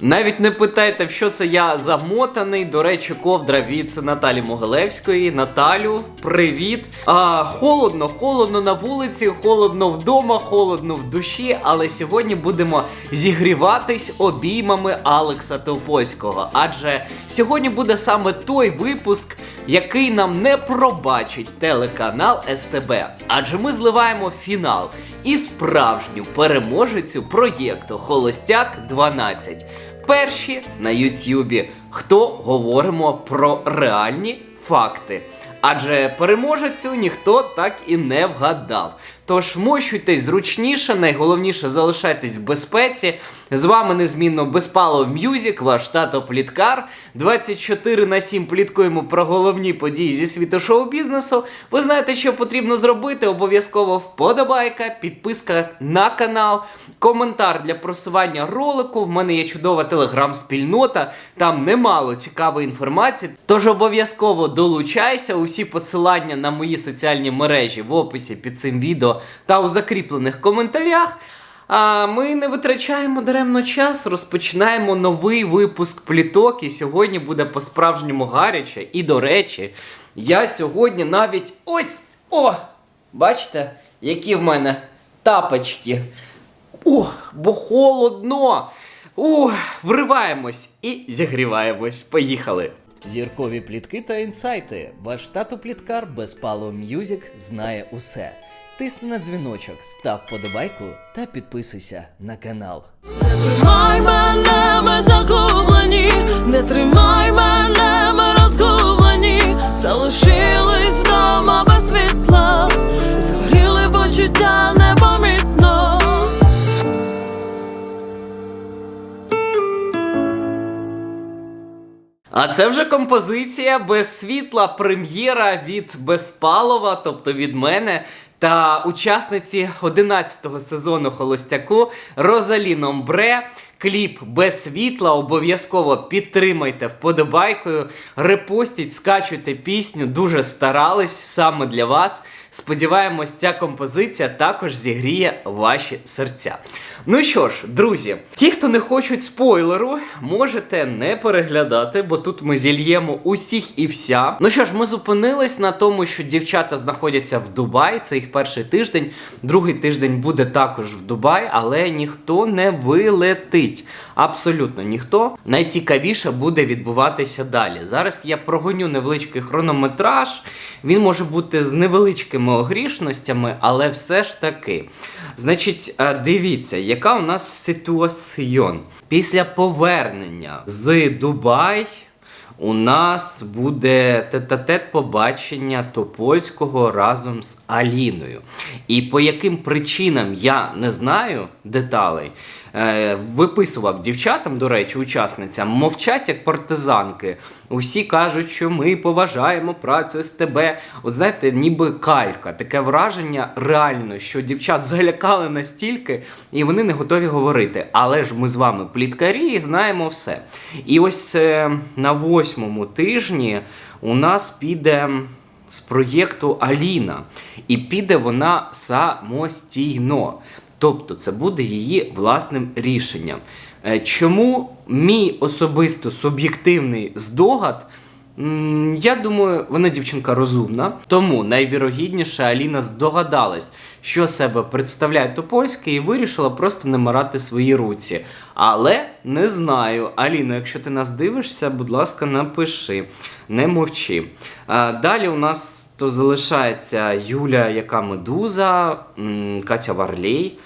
Навіть не питайте, що це я замотаний. До речі, ковдра від Наталі Могилевської. Наталю, привіт. А, холодно, холодно на вулиці, холодно вдома, холодно в душі. Але сьогодні будемо зігріватись обіймами Алекса Топольського. Адже сьогодні буде саме той випуск, який нам не пробачить телеканал СТБ. Адже ми зливаємо фінал і справжню переможецю проєкту Холостяк 12. Перші на Ютюбі, хто говоримо про реальні факти. Адже переможецю ніхто так і не вгадав. Тож мощуйтесь зручніше, найголовніше залишайтесь в безпеці. З вами незмінно Безпалов М'юзік, ваш тато Пліткар. 24 на 7 пліткуємо про головні події зі світу шоу-бізнесу. Ви знаєте, що потрібно зробити. Обов'язково вподобайка, підписка на канал, коментар для просування ролику. В мене є чудова телеграм-спільнота, там немало цікавої інформації. Тож обов'язково долучайся. Усі посилання на мої соціальні мережі в описі під цим відео та у закріплених коментарях. А ми не витрачаємо даремно час, розпочинаємо новий випуск пліток, і сьогодні буде по-справжньому гаряче. І до речі, я сьогодні навіть ось о! Бачите, які в мене тапочки. Ух, бо холодно. Ух, вриваємось і зігріваємось. Поїхали. Зіркові плітки та інсайти. Ваш тато пліткар Безпало М'юзік знає усе. Тисни на дзвіночок, став подобайку та підписуйся на канал. Тримай мене, ми загублені, не тримай мене, ми розгублені, залишились вдома без світла, згоріли почуття непомітно. А це вже композиція без світла, прем'єра від Безпалова, тобто від мене. Та учасниці 11-го сезону Холостяку Розалі Номбре. Кліп без світла. Обов'язково підтримайте вподобайкою, репостіть, скачуйте пісню. Дуже старались саме для вас. Сподіваємось, ця композиція також зігріє ваші серця. Ну що ж, друзі, ті, хто не хочуть спойлеру, можете не переглядати, бо тут ми зільємо усіх і вся. Ну що ж, ми зупинились на тому, що дівчата знаходяться в Дубаї. Це їх перший тиждень. Другий тиждень буде також в Дубаї, але ніхто не вилетить. Абсолютно ніхто. Найцікавіше буде відбуватися далі. Зараз я прогоню невеличкий хронометраж. Він може бути з невеличкими огрішностями, але все ж таки. Значить, е, дивіться, яка у нас ситуаціон. Після повернення з Дубай у нас буде тет-а-тет побачення Топольського разом з Аліною. І по яким причинам я не знаю деталей, виписував дівчатам, до речі, учасницям, мовчать як партизанки. Усі кажуть, що ми поважаємо працю СТБ. От знаєте, ніби калька. Таке враження реально, що дівчат залякали настільки, і вони не готові говорити. Але ж ми з вами пліткарі і знаємо все. І ось е, на восьмому тижні у нас піде з проєкту Аліна. І піде вона самостійно. Тобто це буде її власним рішенням. Е, Чому мій особисто суб'єктивний здогад? Я думаю, вона дівчинка розумна, тому найвірогідніше Аліна здогадалась, що себе представляє Топольський, і вирішила просто не марати свої руці. Але не знаю. Аліно, якщо ти нас дивишся, будь ласка, напиши, не мовчи. Далі у нас то залишається Юля, яка медуза, Катя Варлей,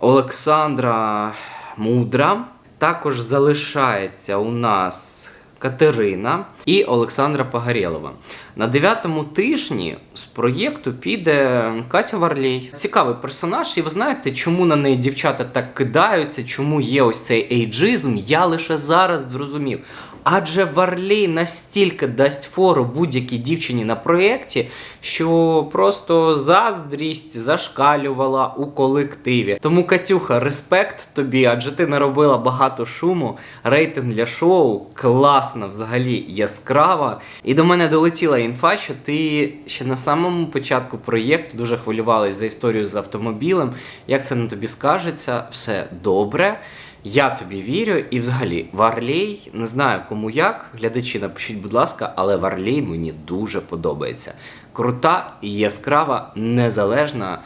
Олександра Мудра. Також залишається у нас Катерина і Олександра Пагарєлова. На дев'ятому тижні з проєкту піде Катя Варлій. Цікавий персонаж, і ви знаєте, чому на неї дівчата так кидаються, чому є ось цей ейджизм, я лише зараз зрозумів. Адже Варлей настільки дасть фору будь-якій дівчині на проєкті, що просто заздрість зашкалювала у колективі. Тому, Катюха, респект тобі, адже ти наробила багато шуму. Рейтинг для шоу класна, взагалі яскрава. І до мене долетіла інфа, що ти ще на самому початку проєкту дуже хвилювалась за історію з автомобілем. Як це на тобі скажеться? Все добре. Я тобі вірю, і взагалі Варлей, не знаю кому як. Глядачі, напишіть, будь ласка, але Варлей мені дуже подобається. Крута яскрава, незалежна,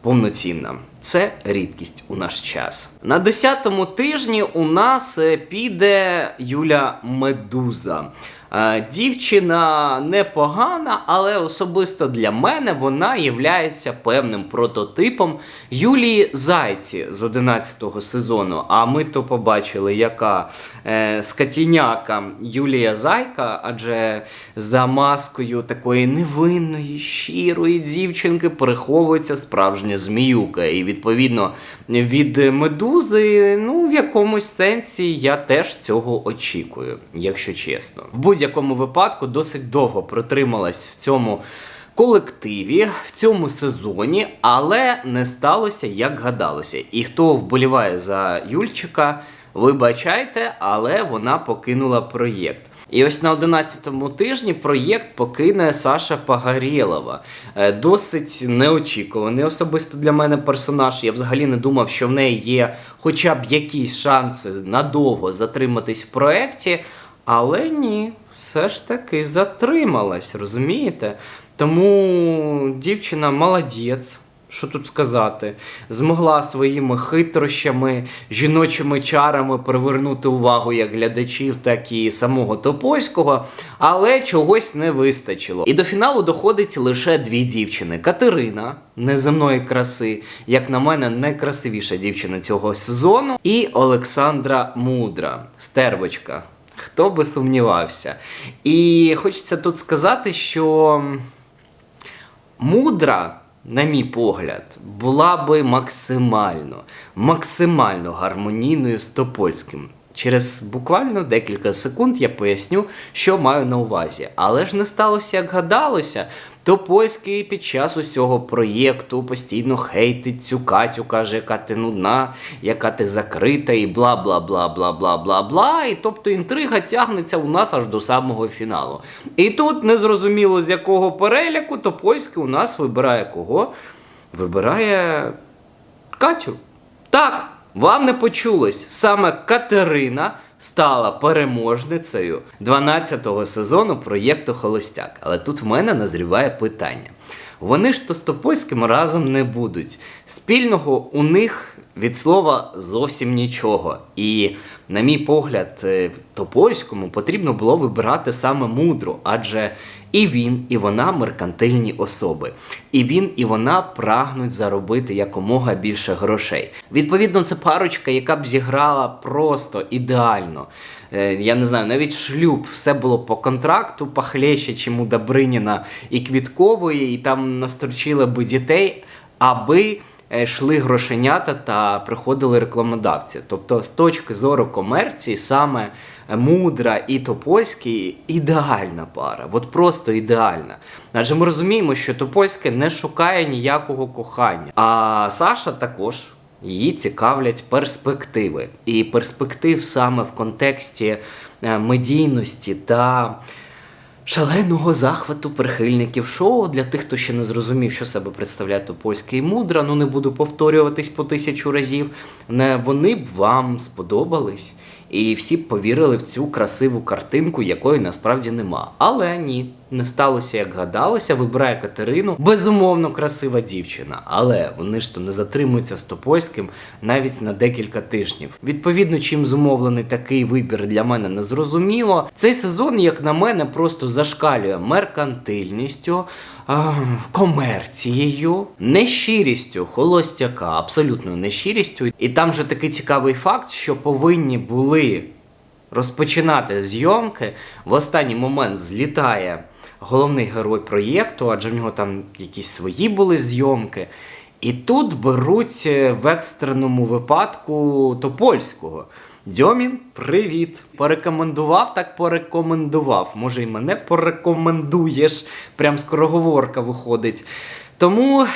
повноцінна. Це рідкість у наш час. На 10-му тижні у нас е, піде Юля Медуза. Е, Дівчина непогана, але особисто для мене вона є певним прототипом Юлії Зайці з 11-го сезону. А ми то побачили, яка е, скотіняка Юлія Зайка, адже за маскою такої невинної, щирої дівчинки приховується справжня зміюка. І відповідно від медузи, ну в якомусь сенсі я теж цього очікую, якщо чесно. В будь-якому випадку досить довго протрималась в цьому. Колективі в цьому сезоні, але не сталося, як гадалося. І хто вболіває за Юльчика, вибачайте, але вона покинула проєкт. І ось на 11-му тижні проєкт покине Саша Пагарєлова. Е, Досить неочікуваний особисто для мене персонаж. Я взагалі не думав, що в неї є хоча б якісь шанси надовго затриматись в проєкті, але ні, все ж таки затрималась, розумієте? Тому дівчина молодець. Що тут сказати? Змогла своїми хитрощами, жіночими чарами привернути увагу як глядачів, так і самого Топольського, але чогось не вистачило. І до фіналу доходить лише дві дівчини: Катерина неземної краси, як на мене, найкрасивіша дівчина цього сезону, і Олександра Мудра, стервочка. Хто би сумнівався. І хочеться тут сказати, що мудра, на мій погляд, була би максимально, максимально гармонійною з Топольським. Через буквально декілька секунд я поясню, що маю на увазі. Але ж не сталося, як гадалося. Топольський під час усього проєкту постійно хейтить цю Катю, каже, яка ти нудна, яка ти закрита, і бла бла бла бла бла бла бла. І тобто інтрига тягнеться у нас аж до самого фіналу. І тут незрозуміло з якого переляку Топольський у нас вибирає кого? Вибирає Катю. Так, вам не почулось. Саме Катерина стала переможницею 12-го сезону проєкту Холостяк. Але тут в мене назріває питання. Вони ж то з Топольським разом не будуть. Спільного у них від слова зовсім нічого. І, на мій погляд, е, Топольському потрібно було вибирати саме мудру, адже і він, і вона меркантильні особи. І він, і вона прагнуть заробити якомога більше грошей. Відповідно, це парочка, яка б зіграла просто ідеально. Е, Я не знаю, навіть шлюб, все було по контракту, похлеще, чим у Добриніна і Квіткової, і там насторчили би дітей, аби е, йшли грошенята та приходили рекламодавці. Тобто, з точки зору комерції, саме е, мудра і Топольський ідеальна пара, от просто ідеальна. Адже ми розуміємо, що Топольське не шукає ніякого кохання. А Саша також. Її цікавлять перспективи. І перспектив саме в контексті е, медійності та шаленого захвату прихильників шоу. Для тих, хто ще не зрозумів, що себе представляє Топольське і мудра, ну не буду повторюватись по тисячу разів. Не вони б вам сподобались. І всі повірили в цю красиву картинку, якої насправді нема. Але ні, не сталося, як гадалося. Вибирає Катерину. Безумовно, красива дівчина. Але вони ж то не затримуються з Топольським навіть на декілька тижнів. Відповідно, чим зумовлений такий вибір для мене не зрозуміло. Цей сезон, як на мене, просто зашкалює меркантильністю. Комерцією, нещирістю холостяка, абсолютною нещирістю. І там же такий цікавий факт, що повинні були розпочинати зйомки. В останній момент злітає головний герой проєкту, адже в нього там якісь свої були зйомки. І тут беруть е, в екстреному випадку Топольського. Дьомін, привіт! Порекомендував, так порекомендував. Може, і мене порекомендуєш. Прям скороговорка виходить. Тому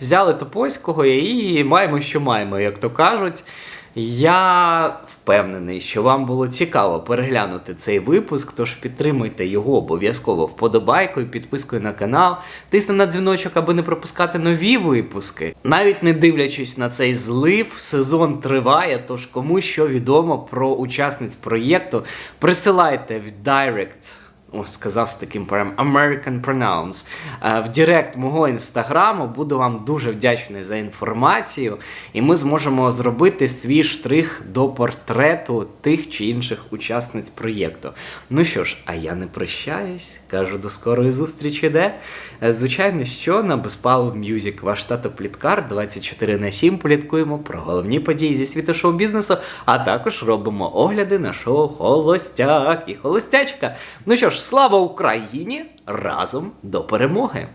взяли Топольського і маємо, що маємо, як то кажуть. Я впевнений, що вам було цікаво переглянути цей випуск, тож підтримуйте його обов'язково вподобайкою, підпискою на канал, тисни на дзвіночок, аби не пропускати нові випуски. Навіть не дивлячись на цей злив, сезон триває. Тож кому що відомо про учасниць проєкту, присилайте в Direct о, сказав з таким прям American Pronounce. Е, В Директ мого інстаграму буду вам дуже вдячний за інформацію, і ми зможемо зробити свій штрих до портрету тих чи інших учасниць проєкту. Ну що ж, а я не прощаюсь, кажу до скорої зустрічі, де? Е, Звичайно, що на Безпалов Music ваш тато Пліткар 24 на 7 пліткуємо про головні події зі світу шоу-бізнесу, а також робимо огляди на шоу Холостяк і Холостячка. Ну що ж, слава Україні! Разом до перемоги!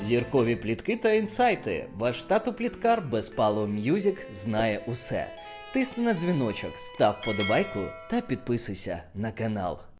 Зіркові плітки та інсайти. Ваш тато Пліткар Безпалов М'юзік знає усе. Тисни на дзвіночок, став подобайку та підписуйся на канал.